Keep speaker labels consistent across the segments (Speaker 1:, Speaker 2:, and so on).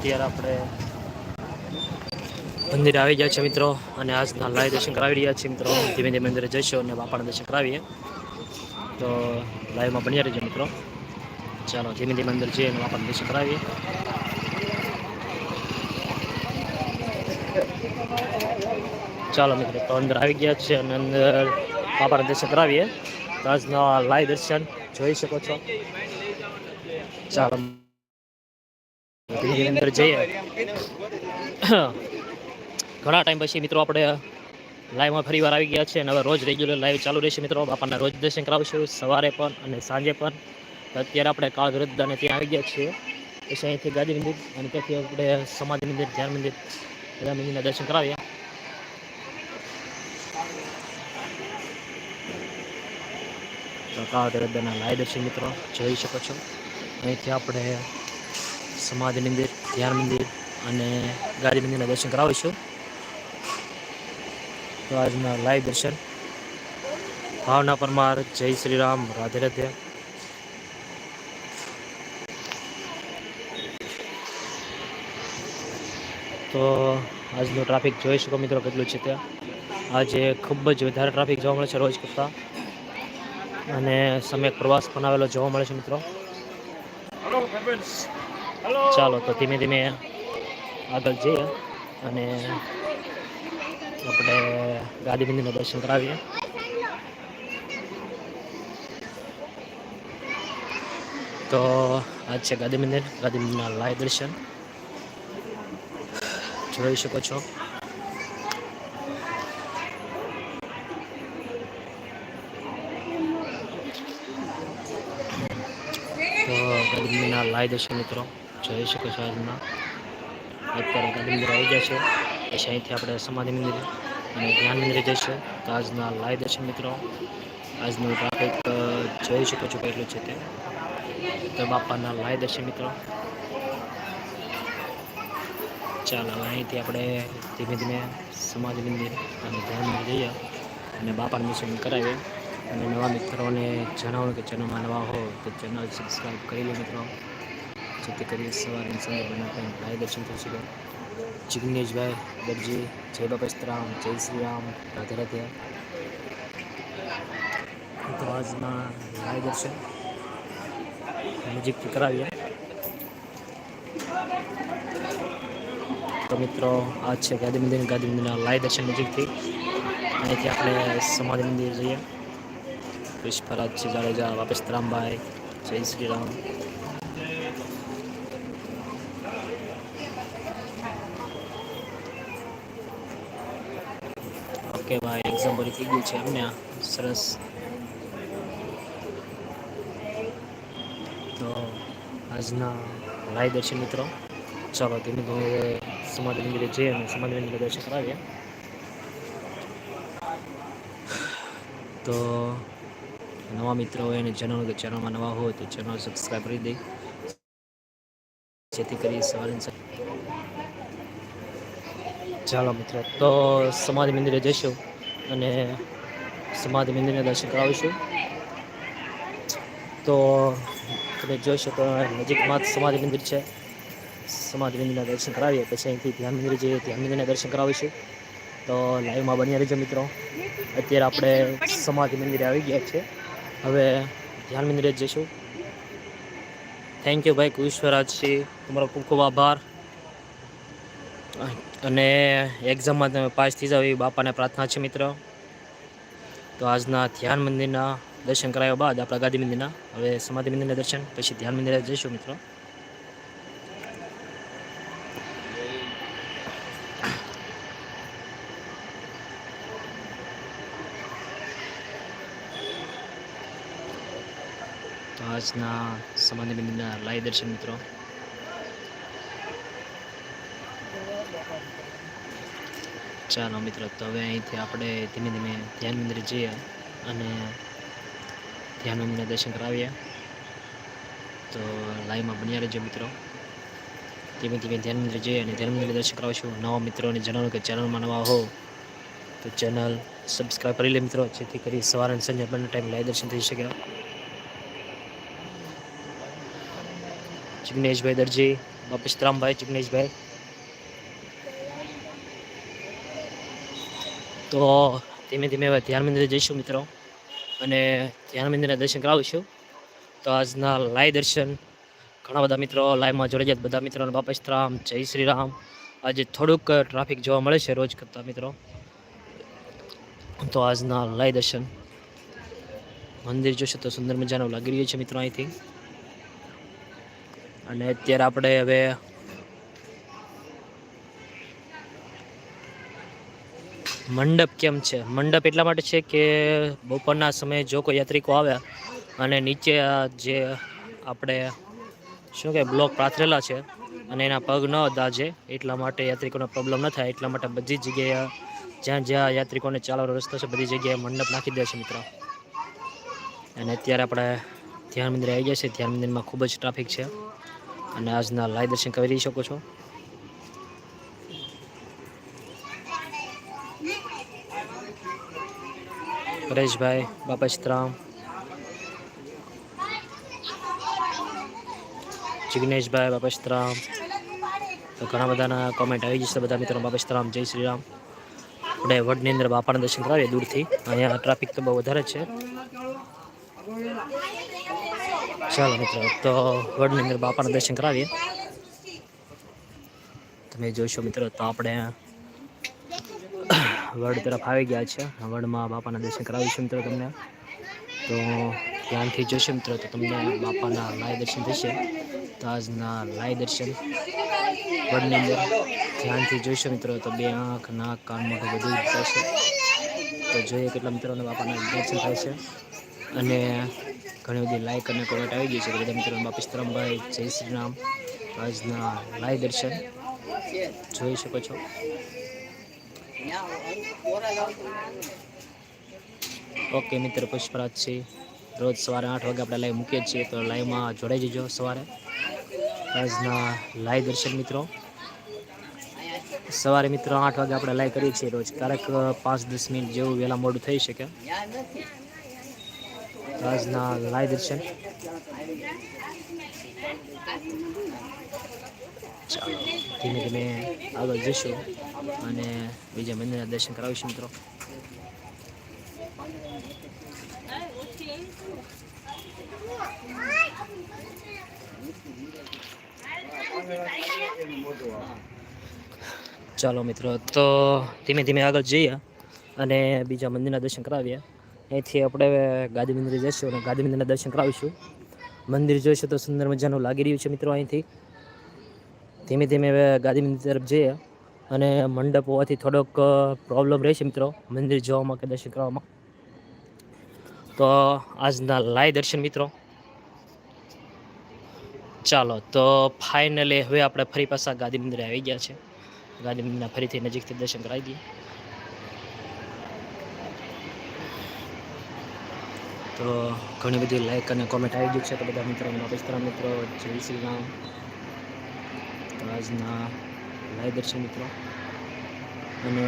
Speaker 1: અત્યારે આપણે મંદિરે આવી ગયા છે મિત્રો અને આજના લાઈવ દર્શન કરાવી રહ્યા છીએ મિત્રો. ધીમે ધીમે મંદિરે જઈશું અને બાપાના દર્શન કરાવીએ. તો લાઈવમાં બન્યા રહેજો મિત્રો. ચાલો, ધીમે ધીમે અંદર જઈએ અને બાપાના દર્શન કરાવીએ. ચાલો મિત્રો, તો અંદર આવી ગયા છે અને અંદર બાપાના દર્શન કરાવીએ. તો આજના લાઈવ દર્શન જોઈ શકો છો. ચાલો. ધીમે અંદર જઈએ. ઘણા ટાઈમ પછી મિત્રો આપણે લાઈવમાં ફરી વાર આવી ગયા છે અને હવે રોજ રેગ્યુલર લાઈવ ચાલુ રહેશે મિત્રો. બાપાના રોજ દર્શન કરાવશું, સવારે પણ અને સાંજે પણ. અત્યારે આપણે કાળ વૃદ્ધાને ત્યાં આવી ગયા છીએ. પછી અહીંથી ગાંધી મંદિર અને ત્યાંથી આપણે સમાધિ મંદિર ધ્યાન મંદિર બધા મંદિરના દર્શન કરાવીએ. કાળ વૃદ્ધાના લાઈવ દર્શન મિત્રો જોઈ શકો છો. અહીંથી આપણે સમાધિ મંદિર, ધ્યાન મંદિર અને ગાંધી મંદિરના દર્શન કરાવીશું તો આજના લાઈવ દર્શન. ભાવના પરમાર, જય શ્રી રામ રાધે રાધે. તો આજનું ટ્રાફિક જોઈ શકો મિત્રો કેટલું છે ત્યાં. આજે ખૂબ જ વધારે ટ્રાફિક જોવા મળે છે રોજ કરતાં. અને સમય પ્રવાસ પણ આવેલો જોવા મળે છે મિત્રો. ચાલો, તો ધીમે ધીમે આગળ જઈએ અને આપણે ગાંધી મંદિરના દર્શન કરાવીએ. તો આજ છે ગાંધી મંદિર ગાંધી મંદિરના લાઈવ દર્શન. જોઈ શકો છો. તો ગાંધી મંદિરના લાઈવ દર્શન મિત્રો. જોઈ શકો છો આજના અત્યારે ગાંધી મંદિર આવી ગયા છે. પછી અહીંથી આપણે સમાધિ મંદિર અને ધ્યાન મંદિરે જઈશું તો આજના લાઈવ દર્શન મિત્રો, આજનું ટ્રાફિક જોઈ શકો છો કેટલું છે તે. તો બાપાના લાઈવ દર્શન મિત્રો. ચાલો અહીંથી આપણે ધીમે ધીમે સમાધિ મંદિર અને ધ્યાન મંદિર જઈએ અને બાપાનું મિશન કરાવીએ. અને નવા મિત્રોને જણાવો કે ચેનલમાં નવા હો તો ચેનલ સબસ્ક્રાઈબ કરી લો મિત્રો. જેથી કરી સવારે સાંજે બંને ટાઈમ લાઈવ દર્શન થઈ શકે જિગ્નેશભાઈ દરજી જય બાપસ્તરામ જય શ્રી રામ રાધે રાધે તો આજના લાઈવ દર્શન નજીકથી કરાવીએ તો મિત્રો આજ છે ગાંધી મંદિર ગાંધી મંદિરના લાઈવ દર્શન નજીકથી અહીંથી આપણે સમાધિ મંદિર જઈએ પુષ્પરાજજી જાડેજા વાપસ્તરામભાઈ જય શ્રી રામ ઓકે ભાઈ થઈ ગયું છે અમને. સરસ. તો આજના લાઈવ દર્શન મિત્રો, ચાલો ધીમે ધીમે સમાધિ મંદિરે જઈએ અને સમાધિ મંદિરે દર્શન કરાવીએ. તો નવા મિત્રો હોય અને ચેનલ કે ચેનલમાં નવા હોય તો ચેનલ સબસ્ક્રાઈબ કરી દે. જેથી કરી સવારે ચાલો મિત્રો, તો સમાધિ મંદિરે જઈશું. અને સમાધિ મંદિરને દર્શન કરાવીશું તો તમે જોઈ શકો નજીકમાં સમાધિ મંદિર છે. સમાધિ મંદિરના દર્શન કરાવીએ, પછી અહીંથી ધ્યાન મંદિર જઈએ, ધ્યાન મંદિરના દર્શન કરાવીશું તો લાઈવમાં બન્યા રહેજો મિત્રો. અત્યારે આપણે સમાધિ મંદિરે આવી ગયા છીએ. હવે ધ્યાન મંદિરે જઈશું. થેન્ક યુ ભાઈ, કુશ્વરાજસિંહ. તમારો ખૂબ ખૂબ આભાર. અને એક્ઝામમાં તમે પાસ થઈ જાવ એવી બાપાને પ્રાર્થના છે મિત્ર. તો આજના ધ્યાન મંદિરના દર્શન કરાવ્યા બાદ આપણા ગાંધી મંદિરના, હવે સમાધિ મંદિરના દર્શન, પછી ધ્યાન મંદિરે જઈશું મિત્રો. આજના સમાધિ મંદિરના લાઈવ દર્શન મિત્રો. ચાલો મિત્રો, તો હવે અહીંથી આપણે ધીમે ધીમે ધ્યાન મંદિર જઈએ અને ધ્યાન મંદિરના દર્શન કરાવીએ. તો લાઈવમાં બન્યા રહેજો મિત્રો. ધીમે ધીમે ધ્યાન મંદિર જઈએ અને ધ્યાન મંદિરે દર્શન કરાવશું. નવા મિત્રોને જણાવો કે ચેનલમાં નવા હો, તો ચેનલ સબસ્ક્રાઈબ કરી લે મિત્રો, જેથી કરી સવારે અને સાંજે બંને ટાઈમ લાઈવ દર્શન થઈ શકે. જિગ્નેશભાઈ દરજી બાપેશ રામભાઈ, જિગ્નેશભાઈ. તો ધીમે ધીમે હવે ધ્યાન મંદિરે જઈશું મિત્રો. અને ધ્યાન મંદિરના દર્શન કરાવીશું. તો આજના લાઈવ દર્શન ઘણા બધા મિત્રો લાઈવમાં જોડાઈ જાય બધા મિત્રોને બાપેશ રામ, જય શ્રી રામ. આજે થોડુંક ટ્રાફિક જોવા મળે છે રોજ કરતાં મિત્રો. તો આજના લાઈવ દર્શન. મંદિર જોશે તો સુંદર મજાનું લાગી રહ્યું છે મિત્રો અહીંથી. અને અત્યારે આપણે હવે મંડપ કેમ છે? મંડપ એટલા માટે છે કે બપોરના સમયે જો કોઈ યાત્રિકો આવે અને નીચે જે આપણે શું કે બ્લોક પાથરેલા છે અને એના પગ ન દાજે, એટલા માટે યાત્રિકોને પ્રોબ્લેમ ન થાય. એટલા માટે બધી જગ્યાએ જ્યાં જ્યાં યાત્રિકોને ચાલવાનો રસ્તો છે, બધી જગ્યાએ મંડપ નાખી દે છે મિત્રો. અને અત્યારે આપણે ધ્યાન મંદિરે આવી ગયા છે. ધ્યાન મંદિરમાં ખૂબ જ ટ્રાફિક છે. અને આજના લાઈવ દર્શન કરી શકો છો. પરેશભાઈ બાપસ્તરામ જિગ્નેશભાઈ બાપસ્તરામ તો ઘણા બધાના કોમેન્ટ આવી જશે બધા મિત્રો બાપસ્તરામ જય શ્રી રામ. આપણે વડની અંદર બાપાના દર્શન કરાવીએ દૂરથી. અહીંયા ટ્રાફિક તો બહુ વધારે છે. ચાલો મિત્રો, તો વડની અંદર બાપાના દર્શન કરાવીએ. તમે જોઈશો મિત્રો, તો આપણે વડ તરફ આવી ગયા છે. વડમાં બાપાના દર્શન કરાવીશું મિત્રો તમને. તો ધ્યાનથી જોશો મિત્રો તો તમને બાપાના લાય દર્શન થશે. તો આજના લાય દર્શન વડની અંદર ધ્યાનથી જોઈશો મિત્રો તો બે આંખ, નાક, કાન, મોઢું બધું થશે તો જોઈએ કેટલા મિત્રોને બાપાના દર્શન થાય છે. અને ઘણી બધી લાઈક અને કોમેન્ટ આવી ગઈ છે. બધા મિત્રો બાપી શ્રમભાઈ જય શ્રી રામ. આજના લાય દર્શન જોઈ શકો છો. ઓકે મિત્ર, પુષ્પરાજ છે. રોજ સવારે આઠ વાગે આપણે લાઈવ મૂકીએ છીએ, તો લાઈવમાં જોડાઈ જજો સવારે. આજના લાઈવ દર્શન મિત્રો. સવારે મિત્રો આઠ વાગે આપણે લાઈવ કરીએ છીએ રોજ. ક્યારેક પાંચ દસ મિનિટ જેવું વહેલા મોડું થઈ શકે. આજના લાઈવ દર્શન. ચાલો ધીમે ધીમે આગળ જઈશું અને બીજા મંદિરના દર્શન કરાવીશું મિત્રો. ચાલો મિત્રો, તો ધીમે ધીમે આગળ જઈએ અને બીજા મંદિરના દર્શન કરાવીએ. અહીંથી આપણે ગાંધી મંદિરે જઈશું અને ગાંધી મંદિરના દર્શન કરાવીશું. મંદિર જોઈશું તો સુંદર મજાનું લાગી રહ્યું છે મિત્રો અહીંથી. ધીમે ધીમે હવે ગાદી મંદિર તરફ જઈએ અને મંડપ હોવાથી થોડોક પ્રોબ્લેમ રહેશે મિત્રો મંદિર જોવામાં કે દર્શન કરવામાં. તો આજના લાય દર્શન મિત્રો. ચાલો, તો ફાઇનલી હવે આપણે ફરી પાછા ગાંધી મંદિરે આવી ગયા છે. ગાંધી મંદિરના ફરીથી નજીકથી દર્શન કરાવી દઈએ. તો ઘણી બધી લાઈક અને કોમેન્ટ આવી ગયું છે. તો બધા મિત્રો નમસ્કાર મિત્રો, જય શ્રી રામ. આજના લાઈવ દર્શન મિત્રો. અને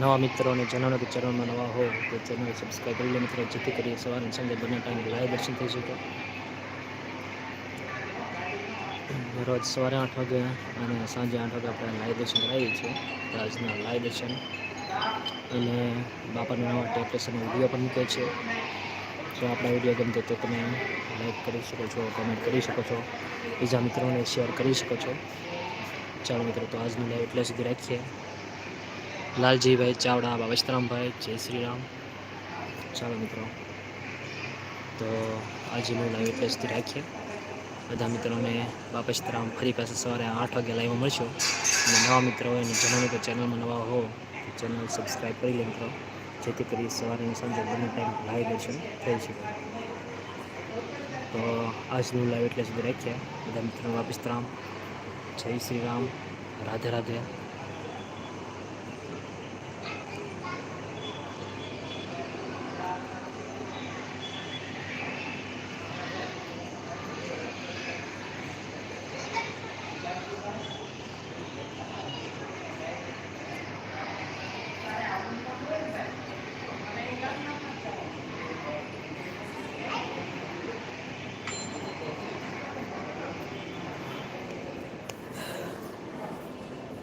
Speaker 1: નવા મિત્રોને જણાવો કે ચેનલમાં નવા હો તો ચેનલ સબસ્ક્રાઈબ કરી લે મિત્રો. જેથી કરી સવારે સાંજે બંને ટાઈમ લાઈવ દર્શન થઈ શકે. રોજ સવારે આઠ વાગે અને સાંજે આઠ વાગે આપણે લાઈવ દર્શન કરાવીએ છીએ. તો આજના લાઈવ દર્શન. અને બાપાના નવા ટેપ્રેશનનો વીડિયો પણ મૂકે છે. તો આપણા વીડિયો ગમતો તો તમે લાઈક કરી શકો છો કમેન્ટ કરી શકો છો. બીજા મિત્રોને શેર કરી શકો છો. ચાલો મિત્રો, તો આજનું લાઈવ એટલે સુધી રાખીએ. લાલજીભાઈ ચાવડા બાબસ્તરામભાઈ જય શ્રી રામ ચાલો મિત્રો, તો આજનું લાઈવ એટલે સુધી રાખીએ. બધા મિત્રોને બાપશરામ ફરી પાસે સવારે આઠ વાગે લાઈવમાં મળશો. અને નવા મિત્રો હોય અને જણાવો કે ચેનલમાં નવા હો ચેનલ સબસ્ક્રાઈબ કરી લે મિત્રો. જેથી કરી સવારે સાંજે બંને ટાઈમ લાઈવ દર્શન થઈ શકે તો આજનું લાઈવ એટલે સુધી રાખીએ. બધા મિત્રો બાપસ્તરામ જય શ્રી રામ. રાધે રાધે.